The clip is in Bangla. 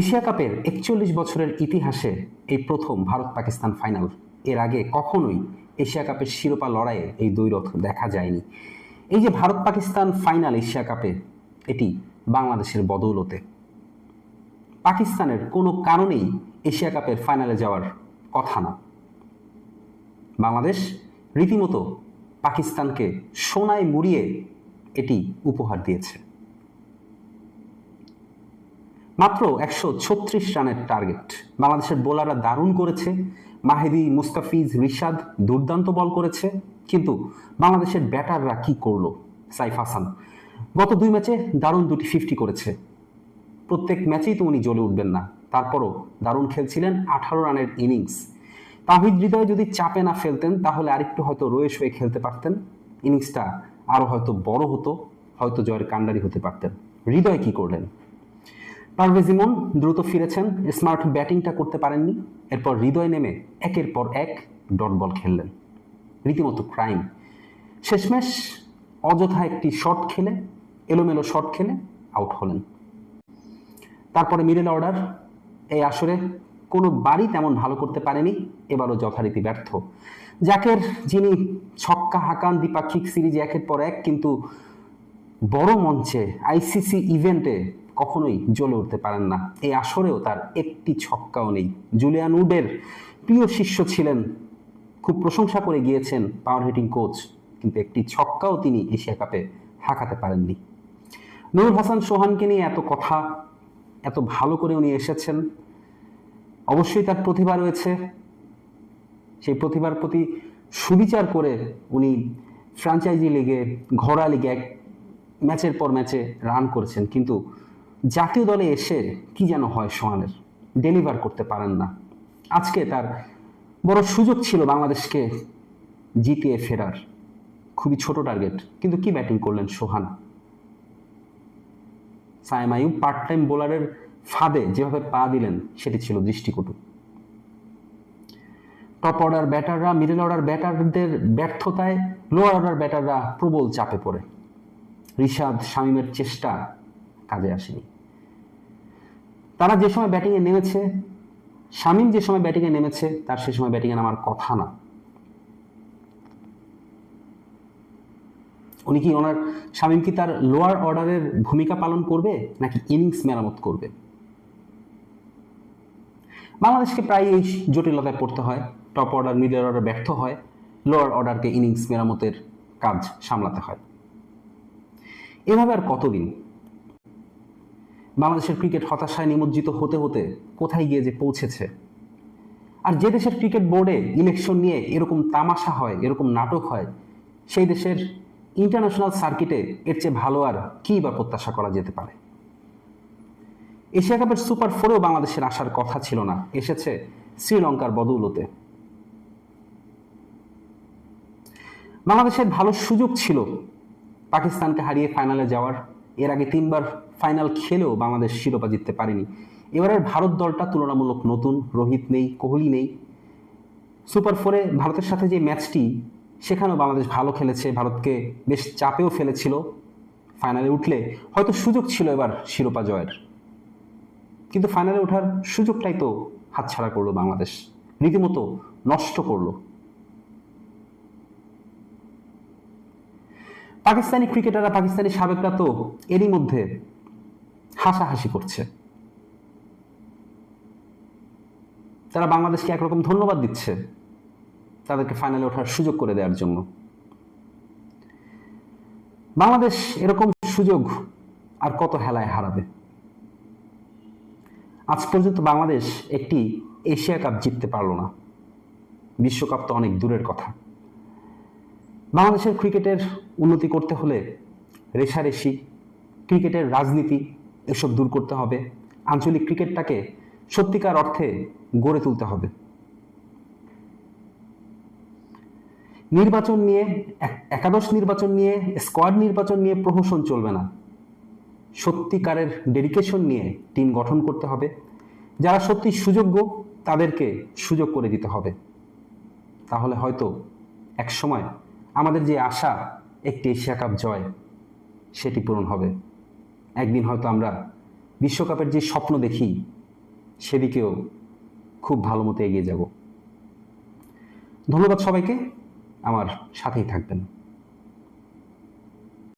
এশিয়া কাপের একচল্লিশ বছরের ইতিহাসে এই প্রথম ভারত পাকিস্তান ফাইনাল এর আগে কখনোই এশিয়া কাপের শিরোপা লড়াইয়ে এই দ্বৈরথ দেখা যায়নি। এই যে ভারত পাকিস্তান ফাইনাল এশিয়া কাপে, এটি বাংলাদেশের বদৌলতে। পাকিস্তানের কোনো কারণেই এশিয়া কাপের ফাইনালে যাওয়ার কথা না। বাংলাদেশ রীতিমতো পাকিস্তানকে সোনায় মুড়িয়ে এটি উপহার দিয়েছে। মাত্র একশো ছত্রিশ রানের টার্গেট। বাংলাদেশের বোলাররা দারুণ করেছে। মাহেদি, মুস্তাফিজ, রিশাদ দুর্দান্ত বল করেছে। কিন্তু বাংলাদেশের ব্যাটাররা কি করল? সাইফ হাসান, গত দুই ম্যাচে দারুণ দুটি ফিফটি করেছে। প্রত্যেক ম্যাচেই তো উনি জ্বলে উঠবেন না। তারপরও দারুণ খেলছিলেন আঠারো রানের ইনিংস। তাহিদ হৃদয় যদি চাপে না ফেলতেন, তাহলে আরেকটু হয়তো রয়েস হয়ে খেলতে পারতেন। ইনিংসটা আরও হয়তো বড় হতো, হয়তো জয়ের কাণ্ডারি হতে পারতেন। হৃদয় কি করলেন? পারভেজ ইমন দ্রুত ফিরেছেন, স্মার্ট ব্যাটিংটা করতে পারেননি, এরপর হৃদয় নেমে একের পর এক ডট বল খেললেন। রীতিমতো ক্রাইম। শেষমেশ অযথা একটি শট খেলে, এলোমেলো শট খেলে আউট হলেন। তারপরে মিডল অর্ডার, এই আসরে কোনো বাড়ি তেমন ভালো করতে পারেনি, এবারও যথারীতি ব্যর্থ। জাকের, যিনি ছক্কা হাকান দ্বিপাক্ষিক সিরিজ একের পর এক, কিন্তু বড় মঞ্চে, আইসিসি ইভেন্টে কখনোই জ্বলে উঠতে পারেন না। এই আসরেও তার একটি ছক্কাও নেই। জুলিয়ান উডের প্রিয় শিষ্য ছিলেন। খুব প্রশংসা করে গিয়েছেন পাওয়ার হিটিং কোচ কিন্তু একটি ছক্কাও তিনি এশিয়া কাপে হাঁকাতে পারেননি। নুরুল হাসান সোহানকে নিয়ে এত কথা, এত ভালো করে উনি এসেছেন। অবশ্যই তার প্রতিভা রয়েছে। সেই প্রতিভার প্রতি সুবিচার করে উনি ফ্র্যাঞ্চাইজি লিগে ঘোড়া লিগে ম্যাচের পর ম্যাচে রান করেছেন। কিন্তু জাতীয় দলে এসে কি যেন হয় সোহানের? ডেলিভার করতে পারেন না। আজকে তার বড় সুযোগ ছিল বাংলাদেশকে জিতিয়ে ফেরার। খুবই ছোট টার্গেট কিন্তু কি ব্যাটিং করলেন সোহান? সায়েম আয়ুব পার্ট টাইম বোলারের ফাঁদে যেভাবে পা দিলেন, সেটি ছিল দৃষ্টিকটু। টপ অর্ডার ব্যাটাররা মিডল অর্ডার ব্যাটারদের ব্যর্থতায় লোয়ার অর্ডার ব্যাটাররা প্রবল চাপে পড়ে। রিশাদ শামীমের চেষ্টা কাজে আসেনি। তারা যে সময় ব্যাটিংয়ে নেমেছে, শামীম যে সময় ব্যাটিংয়ে নেমেছে, তার সে সময় ব্যাটিংয়ে নামার কথা না। উনি কি ওনার, শামীম কি তার লোয়ার অর্ডারের ভূমিকা পালন করবে, নাকি ইনিংস মেরামত করবে? বাংলাদেশকে প্রায় এই জটিলতায় পড়তে হয় টপ অর্ডার মিডল অর্ডার ব্যর্থ হয় লোয়ার অর্ডারকে ইনিংস মেরামতের কাজ সামলাতে হয়। এভাবে আর কতদিন? বাংলাদেশের ক্রিকেট হতাশায় নিমজ্জিত হতে হতে কোথায় গিয়ে যে পৌঁছেছে? আর যে দেশের ক্রিকেট বোর্ডে ইলেকশন নিয়ে এরকম তামাশা হয়, এরকম নাটক হয়, সেই দেশের ইন্টারন্যাশনাল সার্কিটে এর চেয়ে ভালো আর কী বা প্রত্যাশা করা যেতে পারে? এশিয়া কাপের সুপার ফোরেও বাংলাদেশের আসার কথা ছিল না, এসেছে শ্রীলঙ্কার বদৌলতে। বাংলাদেশের ভালো সুযোগ ছিল পাকিস্তানকে হারিয়ে ফাইনালে যাওয়ার এর আগে তিনবার ফাইনাল খেলেও বাংলাদেশ শিরোপা জিততে পারেনি। এবারের ভারত দলটা তুলনামূলক নতুন, রোহিত নেই, কোহলি নেই। সুপার ফোরে ভারতের সাথে যে ম্যাচটি সেখানেও বাংলাদেশ ভালো খেলেছে, ভারতকে বেশ চাপেও ফেলেছিল। ফাইনালে উঠলে হয়তো সুযোগ ছিল এবার শিরোপা জয়ের। কিন্তু ফাইনালে ওঠার সুযোগটাই তো হাতছাড়া করল বাংলাদেশ। রীতিমতো নষ্ট করল। পাকিস্তানি ক্রিকেটাররা, পাকিস্তানি সাবেকরা তো এরই মধ্যে হাসাহাসি করছে। তারা বাংলাদেশকে একরকম ধন্যবাদ দিচ্ছে তাদেরকে ফাইনালে ওঠার সুযোগ করে দেওয়ার জন্য। বাংলাদেশ এরকম সুযোগ আর কত হেলায় হারাবে? আজ পর্যন্ত বাংলাদেশ একটি এশিয়া কাপ জিততে পারল না। বিশ্বকাপ তো অনেক দূরের কথা। বাংলাদেশের ক্রিকেটের উন্নতি করতে হলে রেশারেশি, ক্রিকেটের রাজনীতি এসব দূর করতে হবে। আঞ্চলিক ক্রিকেটটাকে সত্যিকার অর্থে গড়ে তুলতে হবে। নির্বাচন নিয়ে একাদশ নির্বাচন নিয়ে, স্কোয়াড নির্বাচন নিয়ে প্রহসন চলবে না। সত্যিকারের ডেডিকেশন নিয়ে টিম গঠন করতে হবে। যারা সত্যি সুযোগ্য, তাদেরকে সুযোগ করে দিতে হবে। তাহলে হয়তো এক সময় আমাদের যে আশা, একটি এশিয়া কাপ জয়, সেটি পূরণ হবে। একদিন হয়তো আমরা বিশ্বকাপের যে স্বপ্ন দেখি, সেদিকেও খুব ভালো মতো এগিয়ে যাব। ধন্যবাদ সবাইকে। আমার সাথেই থাকবেন।